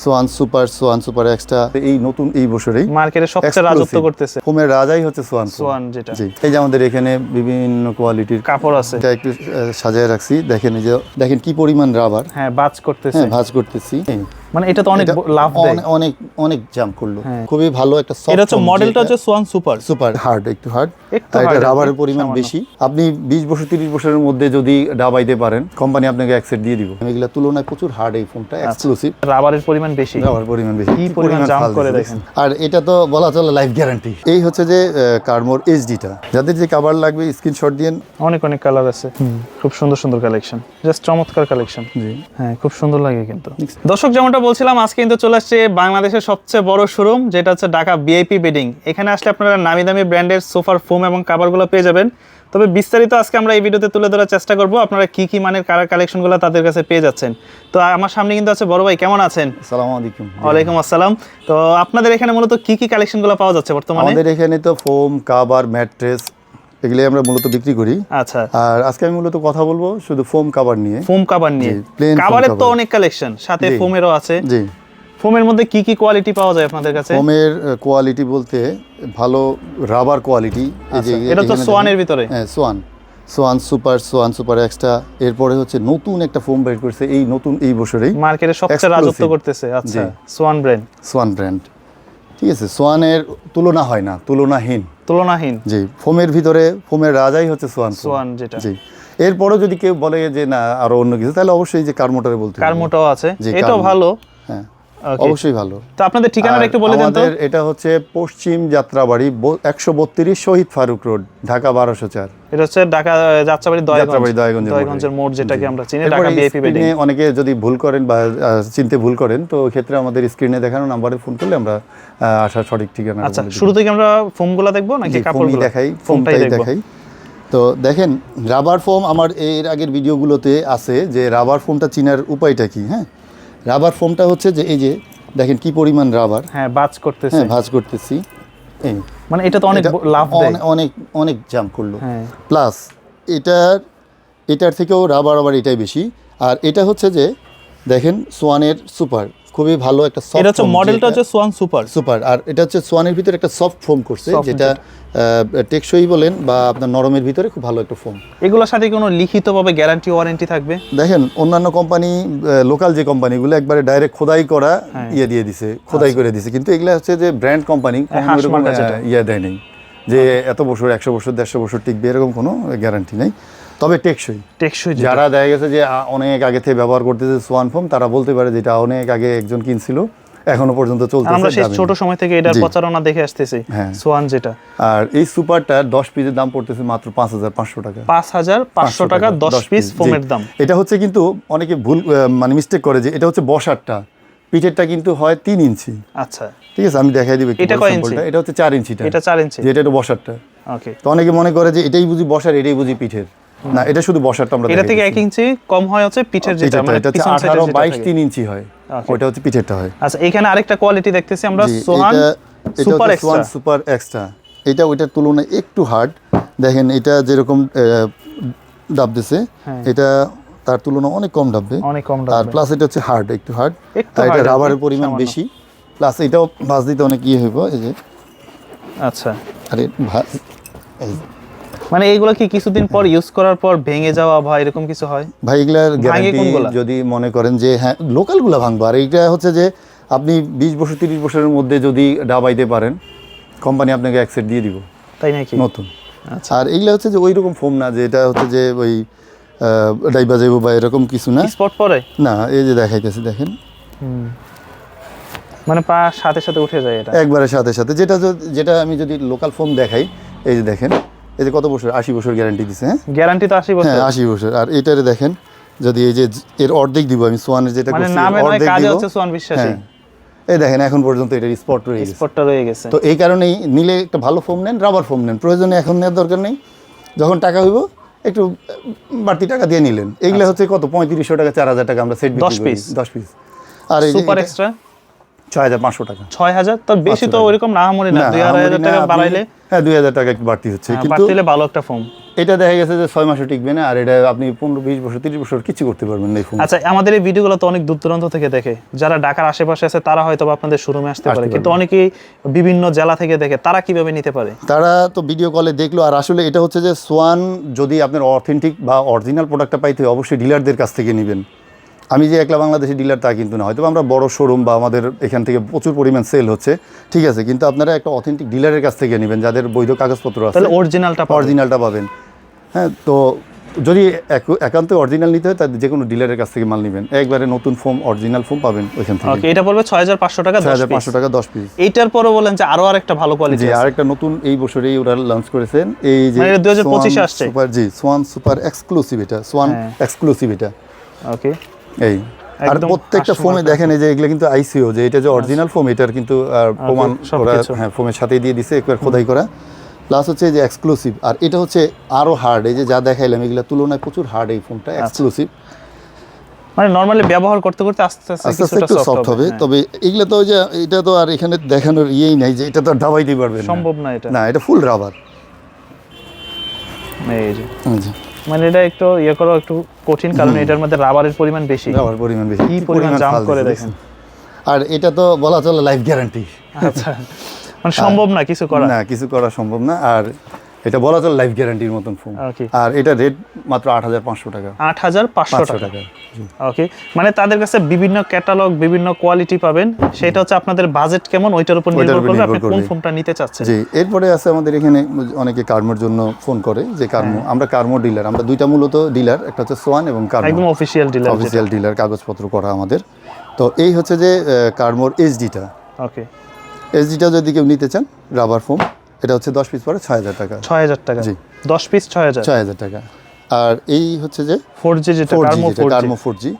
Swan super Swan super extra. এই নতুন এই বছরেই মার্কেটে সবচেয়ে রাজত্ব করতেছে। ফোমের রাজাই হচ্ছে সোয়ান সোয়ান যেটা। জি এই যে আমাদের এখানে বিভিন্ন কোয়ালিটির কাপড় আছে। এটা একটু সাজিয়ে সাজায় রাখছি। দেখেন যে দেখেন কি পরিমাণ রাবার হ্যাঁ ভাজ করতেছে। হ্যাঁ ভাঁজ করতেছি। মানে এটা তো অনেক লাভ দেয়। অনেক অনেক জাম করল। হ্যাঁ। খুবই ভালো একটা soft এটা হচ্ছে মডেলটা হচ্ছে সোয়ান সুপার সুপার হার্ড একটু হার্ড একটু আর এটা রাবারের পরিমাণ বেশি। আপনি বিশ বছর তিরিশ বছরের মধ্যে যদি ডাবাইতে পারেন কোম্পানি আপনাকে অ্যাকসেপ্ট দিয়ে দিব। এগুলা তুলনায় প্রচুর হার্ড এই ফোনটা এক্সক্লুসিভ রাবারের পরিমাণ বেশি। রাবার পরিমাণ বেশি। কি পরিমাণ জাম ফাল করে দেখেন। আর এটা তো বলা চলে লাইফ গ্যারান্টি এই হচ্ছে যে কার্মোর এইচডিটা যাদের যে কাভার লাগবে স্ক্রিনশট দিয়ে অনেক অনেক কালার আছে। খুব সুন্দর সুন্দর কালেকশন জাস্ট চমৎকার কালেকশন জি। হ্যাঁ খুব সুন্দর লাগে কিন্তু। দর্শক যেমনটা বলছিলাম আজকে কিন্তু চলে আসছে বাংলাদেশের সবচেয়ে বড় শোরুম যেটা হচ্ছে ঢাকা বিআইপি বেডিং এখানে আসলে আপনারা নামি দামি ব্র্যান্ডের সোফার ফোম এবং কাভারগুলো পেয়ে যাবেন। তবে বিস্তারিত আজকে আমরা এই ভিডিওতে তুলে ধরার চেষ্টা করব আপনারা কি কি মানের কালার কালেকশনগুলো তাদের কাছে পেয়ে যাচ্ছেন। তো আমার সামনে কিন্তু আছে বড় ভাই কেমন আছেন? আসসালামু আলাইকুম। ওয়ালাইকুম আসসালাম। তো আপনাদের এখানে মূলত কি কি কালেকশনগুলো পাওয়া যাচ্ছে বর্তমানে? আমাদের এখানে তো ফোম কাভার ম্যাট্রেস এগুলি আমরা মূলত বিক্রি করি। আচ্ছা। আর আজকে আমি মূলত কথা বলব শুধু ফোম কাভার নিয়ে। ফোম কাভার নিয়ে। plain কাভারের তো অনেক কালেকশন সাথে। ফোমেরও আছে। জি। ফোমের মধ্যে কি কি কোয়ালিটি পাওয়া যায় আপনাদের কাছে? ফোমের কোয়ালিটি বলতে ভালো রাবার কোয়ালিটি আচ্ছা, এটা তো সোয়ানের ভিতরে। হ্যাঁ Swan. Swan super Swan super extra এরপরে হচ্ছে নতুন একটা ফোম বের করছে এই নতুন এই বছরেই। মার্কেটে সবচেয়ে। রাজত্ব করতেছে। আচ্ছা সোয়ান ব্র্যান্ড সোয়ান ব্র্যান্ড ঠিক আছে সোয়ানের তুলনা হয় না তুলনাহীন। তুলনাহীন। জি ফোমের ভিতরে ফোমের রাজাই হচ্ছে সোয়ান। সোয়ান যেটা। জি এরপরও যদি কেউ বলে যে না আরও অন্য কিছু তাহলে অবশ্যই যে কারমোটারে বলতে কার্মোটাও আছে। এটাও ভালো। হ্যাঁ. অবশ্যই ভালো। তো আপনাদের ঠিকানাটা একটু বলে দেন তো। এটা হচ্ছে পশ্চিম যাত্রাবাড়ি একশো বত্রিশ শহীদ ফারুক রোড ঢাকা বারোশো চার। এটা হচ্ছে ঢাকা যাত্রাবাড়ি দয়াগঞ্জ। দয়াগঞ্জের মোড়। যেটাকে আমরা চিনি ঢাকা বিআইপি screen-এ অনেকে যদি ভুল করেন বা চিনতে ভুল করেন তো ক্ষেত্রে আমাদের স্ক্রিনে দেখানো নাম্বারে ফোন করলে আমরা আসার সঠিক ঠিকানা আচ্ছা শুরু থেকে আমরা ফোমগুলো দেখব নাকি কাপড়গুলো? দেখাই ফোমটাই দেখাই। তো দেখেন রাবার ফোম আমার এর আগের ভিডিওগুলোতে আছে যে রাবার ফোমটা চিনার উপায়টা কি হ্যাঁ? রাবার ফোমটা হচ্ছে যে এই যে দেখেন কি পরিমাণ রাবার। হ্যাঁ ভাজ করতেছি। হ্যাঁ ভাঁজ করতেছি। এই মানে এটা তো অনেক লাভ দেয়। অনে- অনেক অনেক জাম করল। হ্যাঁ। প্লাস এটার এটার থেকেও রাবার আবার এটাই বেশি। আর এটা হচ্ছে যে দেখেন সোয়ানের সুপার। খুবই ভালো একটা soft এটা হচ্ছে মডেলটা হচ্ছে সোয়ান সুপার সুপার আর এটা হচ্ছে সোয়ানের ভিতরে একটা সফট ফোম করছে যেটা টেকসই বলেন বা আপনার নরমের ভিতরে খুব ভালো একটা ফোম এগুলোর সাথে কোনো লিখিতভাবে গ্যারান্টি ওয়ারেন্টি থাকবে? দেখেন অন্যান্য কোম্পানি লোকাল যে কোম্পানিগুলো একবারে ডাইরেক্ট খোদাই করা হ্যাঁ। ইয়ে দিয়ে দিছে খোদাই করে দিছে। কিন্তু এগুলা হচ্ছে যে ব্র্যান্ড কোম্পানি। ইয়ে দেয় নেই। যে এত বছর একশো বছর দেড়শো বছর টিকবে এরকম কোনো গ্যারান্টি নেই। তবে টেকসই। টেকসই যারা দেখা গেছে যে অনেক আগে থেকে ব্যবহার করতেছে সোয়ান ফোম তারা বলতে পারে যেটা অনেক আগে একজন কিনছিল এখনও পর্যন্ত চলতেছে আমরা সেই ছোট সময় থেকে এটা প্রচারণা দেখে আসতেছি হ্যাঁ। সোয়ান যেটা। আর এই সুপারটা দশ পিসের দাম পড়তেছে মাত্র পাঁচ হাজার পাঁচশো টাকা। পাঁচ হাজার পাঁচশো টাকা দশ পিস ফোমের দাম। এটা হচ্ছে কিন্তু অনেকে ভুল মানে মিস্টেক করে যে এটা হচ্ছে বসারটা। পিঠেরটা কিন্তু হয় তিন ইঞ্চি। আচ্ছা। ঠিক আছে আমি দেখাই দিব এটা কয় ইঞ্চি? এটা হচ্ছে চার ইঞ্চিটা। এটা চার ইঞ্চি। যেটা এটা বসারটা। ওকে তো অনেকে মনে করে যে এটাই বুঝি বসার এটাই বুঝি পিঠের। না এটা শুধু বসারটা আমরা এটা থেকে এক দিচ্ছি। ইঞ্চি কম হয় হচ্ছে পিঠের যেটা মানে এটা হচ্ছে পিছন side এর আঠারো যেটা বাইশ থাকে। তিন ইঞ্চি হয়। Okay. ওটা হচ্ছে পিঠেরটা হয়। আচ্ছা এখানে আরেকটা কোয়ালিটি দেখতেছি আমরা Swan super extra super extra এটা ওইটার তুলনায় একটু হার্ড দেখেন এটা যেরকম ডাব দিছে হ্যাঁ। এটা তার তুলনায় অনেক কম ডাববে অনেক কম আর প্লাস এটা হচ্ছে হার্ড একটু হার্ড আর এটা রাবারের পরিমাণ বেশি। প্লাস এটাও ভাঁজ দিতে অনেক ইয়ে হইব এই যে। আচ্ছা। আরে ভাঁজ এই মানে এইগুলো কি কিছুদিন পর ইউজ করার পর ভেঙে যাওয়া বা এরকম কিছু হয়? ভাই এগুলার গ্যারান্টি যদি মনে করেন যে হ্যাঁ লোকালগুলো ভাঙবো। আর এইটা হচ্ছে যে আপনি বিশ বছর তিরিশ বছরের মধ্যে যদি ডাবাইতে পারেন কোম্পানি আপনাকে অ্যাকসেপ্ট দিয়ে দিব। তাই নাকি? নতুন। আচ্ছা। আর এইগুলা হচ্ছে যে ওই রকম ফোম না যে এটা হচ্ছে যে ওই ডাইবা যাইব বা এরকম কিছু না। স্পট পরে? না এই যে দেখাইতেছি দেখেন। মানে পা সাথে সাথে উঠে যায় এটা? একবারের সাথে সাথে। যেটা যেটা আমি যদি লোকাল ফোম দেখাই এই যে দেখেন। এই যে কত বছর? আশি বছর গ্যারান্টি দিছে হ্যাঁ? গ্যারান্টি তো আশি বছর। হ্যাঁ আশি বছর। আর এটারে দেখেন যদি এই যে এর অর্ধেক দিব আমি সোয়ানের যেটা মানে করছি, অর্ধেক দিব। হচ্ছে সোয়ান বিশ্বাসী। হ্যাঁ। এই দেখেন এখন পর্যন্ত এটার স্পট রয়ে গেছে। স্পটটা রয়ে গেছে। তো এই কারণেই নিলে একটা ভালো ফোম নেন রাবার ফোম নেন। প্রয়োজনে এখন নেওয়ার দরকার নেই। যখন টাকা হইব একটু বাড়তি টাকা দিয়ে নিলেন। এইগুলো হচ্ছে কত? পঁয়ত্রিশশো টাকা চার হাজার টাকা আমরা সেট দশ পিস দশ পিস আর এই সুপার এক্সট্রা ছয় হাজার পাঁচশো টাকা। ছয় হাজার? তো বেশি তো ওইরকম না মনে না দুই আড়াই হাজার টাকা বাড়াইলে? হ্যাঁ দুই হাজার টাকা একটু বাড়তি হচ্ছে। হ্যাঁ, কিন্তু ভালো একটা ফোন এটা দেখা গেছে যে ছয় মাসও টিকবে না আর এটা আপনি পনেরো বিশ বছর তিরিশ বছর কিছু করতে পারবেন না ফোন আচ্ছা আমাদের এই ভিডিওগুলো তো অনেক দূর দূরান্ত থেকে দেখে। যারা ঢাকার আশেপাশে আছে তারা হয়তো আপনাদের শোরুমে আসতে পারে। কিন্তু অনেকেই বিভিন্ন জেলা থেকে দেখে তারা কীভাবে নিতে পারে? তারা তো ভিডিও কলে দেখল আর আসলে এটা হচ্ছে যে সোয়ান যদি আপনার অথেন্টিক বা অরিজিনাল প্রোডাক্টটা পাইতে অবশ্যই ডিলারদের কাছ থেকে নেবেন। আমি যে একলা বাংলাদেশি ডিলার তা কিন্তু না। হয়তো আমরা বড় শোরুম বা আমাদের এখান থেকে প্রচুর পরিমাণ সেল হচ্ছে। ঠিক আছে কিন্তু আপনারা একটা অথেন্টিক ডিলারের কাছ থেকে নেবেন যাদের বৈধ কাগজপত্র আছে। অরিজিনালটা অরিজিনালটা পাবেন। হ্যাঁ তো যদি একান্ত অরিজিনাল নিতে হয় তাহলে যে কোনো ডিলারের কাছ থেকে মাল নেবেন। একবারে নতুন ফোম অরিজিনাল ফোম পাবেন ওইখান থেকে। ওকে এটা পড়বে ছয় হাজার পাঁচশো টাকা ছয় হাজার। পাঁচশো টাকা দশ পিস এইটার পরে বলেন যে আরও আরেকটা ভালো কোয়ালিটি আরেকটা নতুন এই বছরেই ওরা লঞ্চ করেছেন। এই যে মানে এটা 2025 আসছে? সুপার জি সোয়ান সুপার এক্সক্লুসিভ এটা। সোয়ান হ্যাঁ। এক্সক্লুসিভ এটা। ওকে এই। আর প্রত্যেকটা ফোমে দেখেন এই যে এগুলো কিন্তু আইসিও যে এটা যে অরিজিনাল ফোম এটার কিন্তু প্রমাণ করা। হ্যাঁ ফোমের সাথেই দিয়ে দিছে একবার খোদাই করা। প্লাস হচ্ছে এই যে এক্সক্লুসিভ আর এটা হচ্ছে আরও হার্ড এই যে যা দেখাইলাম এগুলো তুলনায় প্রচুর হার্ড এই ফোনটা আচ্ছা। এক্সক্লুসিভ মানে নর্মালি ব্যবহার করতে করতে আস্তে আস্তে আস্তে আস্তে একটু সফট হবে হ্যাঁ। তবে এগুলো তো ওই যে এটা তো আর এখানে দেখানোর ইয়েই নাই যে এটা তো আর দাবাইতে পারবেন না। সম্ভব না এটা। না এটা ফুল রাবার এই যে। মানে এটা একটু ইয়ে করা একটু কঠিন কারণ এটার মধ্যে রাবারের পরিমাণ বেশি। রাবার পরিমাণ বেশি। কি পরিমাণ জাম করে দেখেন। আর এটা তো বলা চলে লাইফ গ্যারান্টি আচ্ছা। মানে সম্ভব না কিছু করা। না কিছু করা সম্ভব না। আর এটা বলা চলে লাইফ গ্যারান্টির মতন ফোন আর এটা রেট মাত্র আট হাজার পাঁচশো টাকা। আট হাজার পাঁচশো টাকা। ওকে মানে তাদের কাছে বিভিন্ন ক্যাটালগ বিভিন্ন কোয়ালিটি পাবেন। সেটা হচ্ছে আপনাদের বাজেট কেমন ওইটার উপর নির্ভর করবে আপনি কোন ফোনটা নিতে চাচ্ছেন। জি এরপরে আছে আমাদের এখানে অনেকে কার্মোর জন্য ফোন করে যে কার্মো আমরা কার্মো ডিলার আমরা দুইটা মূলত ডিলার একটা হচ্ছে সোয়ান এবং একদম কার্মো অফিসিয়াল ডিলার অফিসিয়াল ডিলার কাগজপত্র করা আমাদের। তো এই হচ্ছে যে কার্মোর এইচডিটা ওকে এইচডিটা যদি কেউ নিতে চান রাবার ফোম এটা হচ্ছে দশ পিস পরে ছয় হাজার টাকা। ছয় হাজার টাকা। জি। দশ পিস ছয় হাজার। ছয় হাজার টাকা। আর এই হচ্ছে যে ফোর জি যেটা কার্মো ফোর জি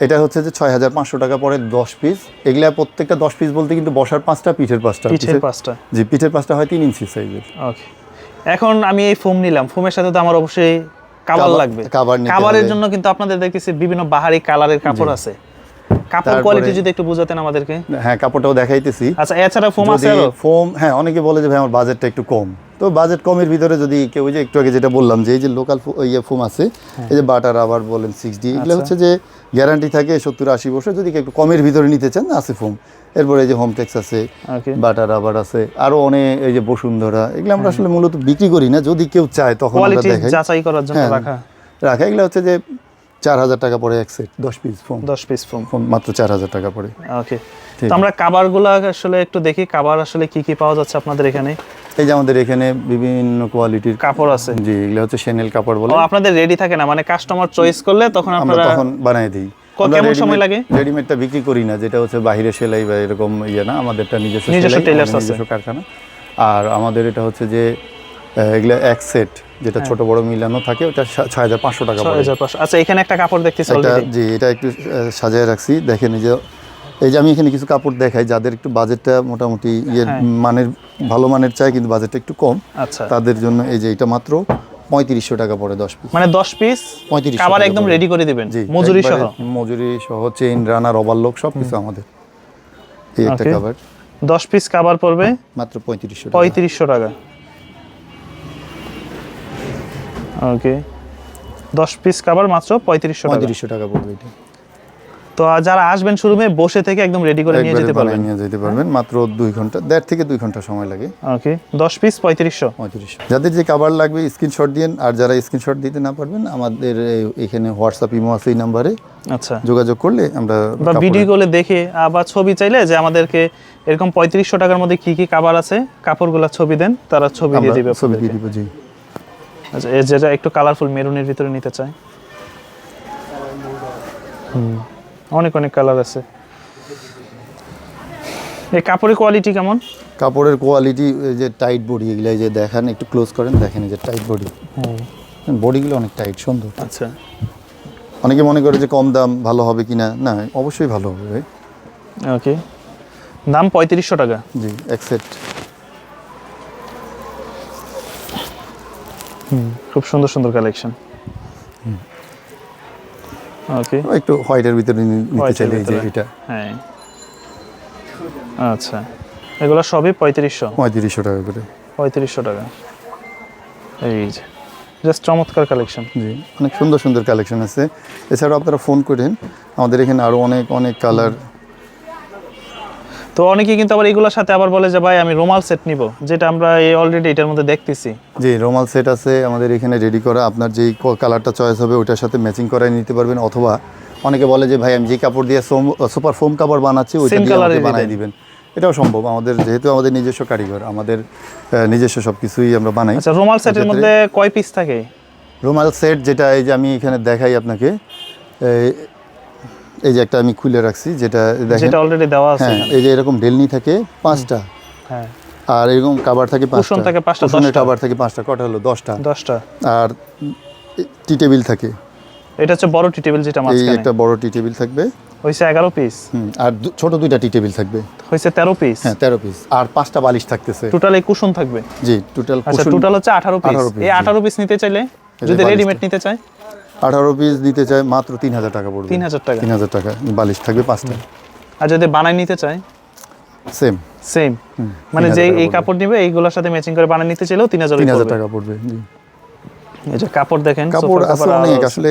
এটা হচ্ছে যে ছয় হাজার পাঁচশো টাকা পরে দশ পিস এগুলা প্রত্যেকটা দশ পিস বলতে কিন্তু বসার পাঁচটা পিঠের পাঁচটা। পিঠের- পাঁচটা। জি পিঠের পাঁচটা হয় তিন ইঞ্চি সাইজের ওকে এখন আমি এই ফোম নিলাম। ফোমের সাথে তো আমার অবশ্যই কাবার- লাগবে। কাবারের জন্য কিন্তু আপনাদের দেখতেছি বিভিন্ন বাহারি কালারের কাপড় আছে। কাপড় কোয়ালিটি যদি একটু বুঝাতেন আমাদেরকে। হ্যাঁ কাপড়টাও দেখাইতেছি। আচ্ছা এছাড়া ফোম আছে ফোম হ্যাঁ অনেকে বলে যে ভাই আমার বাজেটটা একটু কম। তো বাজেট কমের ভিতরে যদি কেউ যে একটু আগে যেটা বললাম যে এই যে লোকাল ইয়ে ফোম আছে এই যে বাটার আবার বলেন সিক্স ডি এগুলো আচ্ছা। হচ্ছে যে গ্যারান্টি থাকে সত্তর আশি বছর। যদি কেউ একটু কমের ভিতরে নিতে চান আছে ফোম এরপরে এই যে হোমটেক্স আছে বাটার আবার আছে আরও অনেক এই যে বসুন্ধরা এগুলো আমরা আসলে মূলত বিক্রি করি না। যদি কেউ চায় তখন আমরা দেখাই। যাচাই করার জন্য হ্যাঁ। রাখা। রাখা এগুলো হচ্ছে যে চার হাজার টাকা পরে এক সেট দশ পিস ফোম দশ পিস ফোম ফোন মাত্র চার হাজার টাকা পরে ওকে তো আমরা কাবারগুলো আসলে একটু দেখি কাবার আসলে কি কি পাওয়া যাচ্ছে আপনাদের এখানে? এই যে আমাদের এখানে বিভিন্ন কোয়ালিটির কাপড় আছে। জি এগুলো হচ্ছে সেনেল কাপড় বলে। আপনাদের রেডি থাকে না মানে কাস্টমার চয়েস করলে তখন আমরা আপনারা তখন বানাই দিই। কেমন সময় লাগে? রেডিমেডটা বিক্রি করি না যেটা হচ্ছে বাইরে সেলাই বা এরকম ইয়ে না আমাদেরটা নিজস্ব নিজস্ব আমাদের আছে। কারখানা। আর আমাদের এটা হচ্ছে যে এগুলো এক সেট যেটা ছোট বড় মিলানো থাকে ওটা ছয় হাজার পাঁচশো টাকা হ্যাঁ। ছয় হাজার পাঁচশো। আচ্ছা এখানে একটা কাপড় দেখতেছি এটা জি এটা একটু সাজিয়ে রাখছি। দেখেন এই যে এই যে আমি এখানে কিছু কাপড় দেখাই যাদের একটু বাজেটটা মোটামুটি হ্যাঁ। মানের ভালো মানের চাই কিন্তু বাজেটটা একটু কম আচ্ছা। তাদের জন্য এই যে এটা মাত্র পঁয়ত্রিশশো টাকা পড়ে দশ পিস মানে দশ পিস পঁয়ত্রিশ কাবার একদম রেডি করে দিবেন জি মজুরি সহ? মজুরি সহ চেইন রানার ওভারলোক সব কিছু আমাদের। এই একটা. কাভার দশ পিস কাবার পড়বে মাত্র পঁয়ত্রিশশো পঁয়ত্রিশশো টাকা। ওকে। দশ পিস কাবার মাত্র পঁয়ত্রিশশো টাকা। পঁয়ত্রিশশো টাকা পড়বে এটা। তো যারা আসবেন শোরুমে বসে থেকে একদম রেডি করে নিয়ে যেতে পারবেন। নিয়ে যেতে পারবেন। মাত্র দুই ঘণ্টা দেড় থেকে দুই ঘণ্টা সময় লাগে। ওকে। দশ পিস পঁয়ত্রিশশো। পঁয়ত্রিশশো। যাদের যে কাভার লাগবে স্ক্রিনশট দিন আর যারা স্ক্রিনশট দিতে না পারবেন আমাদের এখানে হোয়াটসঅ্যাপ ইমো আছে এই নাম্বারে আচ্ছা। যোগাযোগ করলে আমরা বা ভিডিও গুলো দেখে আবার ছবি চাইলে যে আমাদেরকে এরকম পঁয়ত্রিশশো টাকার মধ্যে কি কি কাবার আছে কাপড়গুলো ছবি দেন তারা ছবি দিয়ে দিবে ছবি দিয়ে। দিব জি। আচ্ছা যেটা একটু কালারফুল মেরুনের ভিতরে নিতে চায় হুম, অনেক অনেক কালার আছে। এই কাপড়ের কোয়ালিটি কেমন? কাপড়ের কোয়ালিটি যে টাইট বডি এগুলো যে দেখান একটু ক্লোজ করেন দেখেন যে টাইট বডি হ্যাঁ বডিগুলো অনেক টাইট সুন্দর। আচ্ছা। অনেকে মনে করে যে কম দাম ভালো হবে কিনা? না অবশ্যই ভালো হবে ওকে দাম পঁয়ত্রিশশো টাকা। জি এক সেট খুব সুন্দর সুন্দর কালেকশন ওকে একটু হোয়াইটের ভিতরে নিতে চাইলে যে এটা। হ্যাঁ। আচ্ছা। এগুলো সবই পঁয়ত্রিশশো। পঁয়ত্রিশশো টাকা করে। পঁয়ত্রিশশো টাকা। এই যে জাস্ট চমৎকার কালেকশন জি অনেক সুন্দর সুন্দর কালেকশন আছে। এছাড়াও আপনারা ফোন করেন। আমাদের এখানে আরও অনেক অনেক কালার তো অনেকে কিন্তু আবার এগুলোর সাথে আবার বলে যে ভাই আমি রুমাল সেট নিব। যেটা আমরা এই অলরেডি এটার মধ্যে দেখতেছি। জি রোমাল সেট আছে আমাদের এখানে রেডি করা। আপনার যেই কালারটা চয়েস হবে ওটার সাথে ম্যাচিং করাই নিতে পারবেন। অথবা অনেকে বলে যে ভাই আমি যে কাপড় দিয়ে সুপার ফোম কাপড় বানাচ্ছি ওইটা Same দিয়ে বানাই দিবেন। দিবেন। এটাও সম্ভব। আমাদের যেহেতু আমাদের নিজস্ব কারিগর আমাদের নিজস্ব সব কিছুই আমরা বানাই। আচ্ছা রুমাল সেটের মধ্যে কয় পিস থাকে? রুমাল সেট যেটা এই যে আমি এখানে দেখাই আপনাকে এই- যে একটা আমি খুলে রাখছি যেটা দেখেন। যেটা অলরেডি দেওয়া আছে হ্যাঁ। এই যে এরকম ডেলনি থাকে পাঁচটা। হ্যাঁ। আর এরকম কাবার থাকে পাঁচটা। থাকে পাঁচটা, দশটা। কাবার থাকে পাঁচটা কটা হলো? দশটা। দশটা। আর টি টেবিল থাকে। এটা হচ্ছে বড় টি টেবিল যেটা মাঝখানে। এই একটা বড় টি টেবিল থাকবে। হয়েছে এগারো পিস। হুম, আর ছোট দুইটা টি টেবিল থাকবে। হয়েছে তেরো পিস। হ্যাঁ তেরো পিস। আর পাঁচটা বালিশ থাকতেছে। টোটাল এই কুশন থাকবে। জি টোটাল আচ্ছা টোটাল হচ্ছে আঠারো পিস। এই জি। আঠারো পিস নিতে চাইলে যদি রেডিমেড নিতে চায় আঠারো পিস দিতে চাই মাত্র তিন হাজার টাকা পড়বে। তিন হাজার টাকা? তিন হাজার টাকা বালিশ থাকবে পাঁচটা। আর যদি বানাই নিতে চায়? সেম সেম মানে যে এই কাপড় নিবে এইগুলোর সাথে ম্যাচিং করে বানাই নিতে চাইলেও তিন হাজার তিন হাজার টাকা পড়বে জি। এই যে কাপড় দেখেন কাপড় আছে অনেক আসলে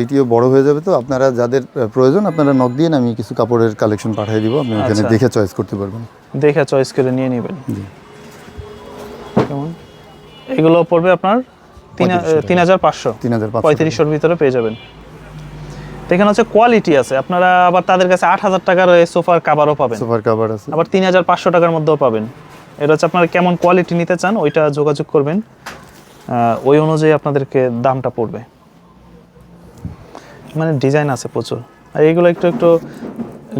ভিডিও বড় হয়ে যাবে তো আপনারা যাদের প্রয়োজন আপনারা নক দিয়ে আমি কিছু কাপড়ের কালেকশন পাঠিয়ে দিব আপনি ওখানে আচ্ছা। দেখে চয়েস করতে পারবেন। দেখে চয়েস করে নিয়ে নেবেন। জি। কেমন? এগুলো পড়বে আপনার তিন 3500 হাজার পাঁচশো। পঁয়ত্রিশশোর ভিতরে পেয়ে যাবেন। এখানে হচ্ছে কোয়ালিটি আছে। আপনারা আবার তাদের কাছে আট হাজার টাকার সোফার কাভারও পাবেন। সোফার কাভার আছে। আবার তিন হাজার পাঁচশো টাকার মধ্যেও পাবেন। এটা হচ্ছে আপনারা কেমন কোয়ালিটি নিতে চান ওইটা যোগাযোগ করবেন। ওই অনুযায়ী আপনাদেরকে দামটা পড়বে। মানে ডিজাইন আছে প্রচুর। আর এইগুলো একটু একটু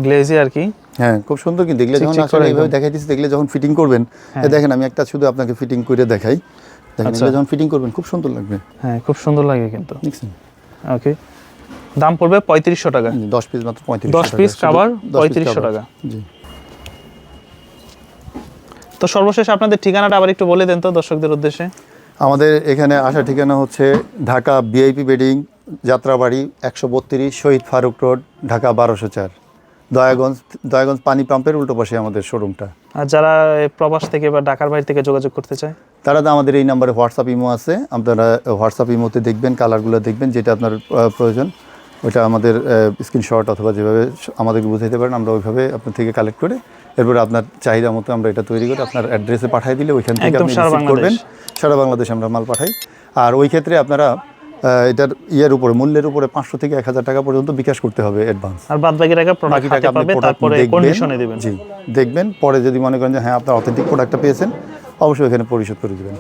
গ্লেজি আর কি। হ্যাঁ খুব সুন্দর কিন্তু। দেখলে যখন আসলে এইভাবে। দেখাইতেছি দেখলে যখন ফিটিং করবেন দেখেন আমি একটা শুধু আপনাকে ফিটিং করে দেখাই। দেখেন আচ্ছা। যখন ফিটিং করবেন খুব সুন্দর লাগবে। হ্যাঁ খুব সুন্দর লাগে কিন্তু। দেখছেন? ওকে দাম পড়বে পঁয়ত্রিশশো টাকা। দশ পিস মাত্র পঁয়ত্রিশ 10 piece cover, 3500 টাকা। জি। তো সর্বশেষ আপনাদের ঠিকানাটা আবার একটু বলে দেন তো দর্শকদের উদ্দেশ্যে। আমাদের এখানে আসা ঠিকানা হচ্ছে ঢাকা বিআইপি বেডিং যাত্রাবাড়ি একশো বত্রিশ শহীদ ফারুক রোড ঢাকা বারোশো চার। দয়াগঞ্জ দয়াগঞ্জ পানি পাম্পের উল্টো পাশে আমাদের শোরুমটা। আর যারা প্রবাস থেকে বা ঢাকার বাইরে থেকে যোগাযোগ করতে চায়? তারা তো আমাদের এই নাম্বারে হোয়াটসঅ্যাপ ইমো আছে। আপনারা হোয়াটসঅ্যাপ ইমোতে দেখবেন কালারগুলো দেখবেন যেটা আপনার প্রয়োজন। ওটা আমাদের স্ক্রিনশট অথবা যেভাবে আমাদেরকে বুঝাইতে পারেন আমরা ওইভাবে আপনার থেকে কালেক্ট করে এরপরে আপনার চাহিদা মতো আমরা এটা তৈরি করে আপনার অ্যাড্রেসে পাঠিয়ে দিলে ওইখান থেকে আপনি করবেন। সারা বাংলাদেশ আমরা মাল পাঠাই। আর ওই ক্ষেত্রে আপনারা এটার ইয়ের উপরে মূল্যের উপরে পাঁচশো থেকে এক হাজার টাকা পর্যন্ত বিকাশ করতে হবে অ্যাডভান্স আর বাদ বাকি টাকা প্রোডাক্ট হাতে পাবে তারপরে দেখবেন। কন্ডিশনে দিবেন। জি দেখবেন পরে যদি মনে করেন যে হ্যাঁ আপনার অথেন্টিক প্রোডাক্টটা পেয়েছেন অবশ্যই এখানে পরিশোধ করে দেবেন।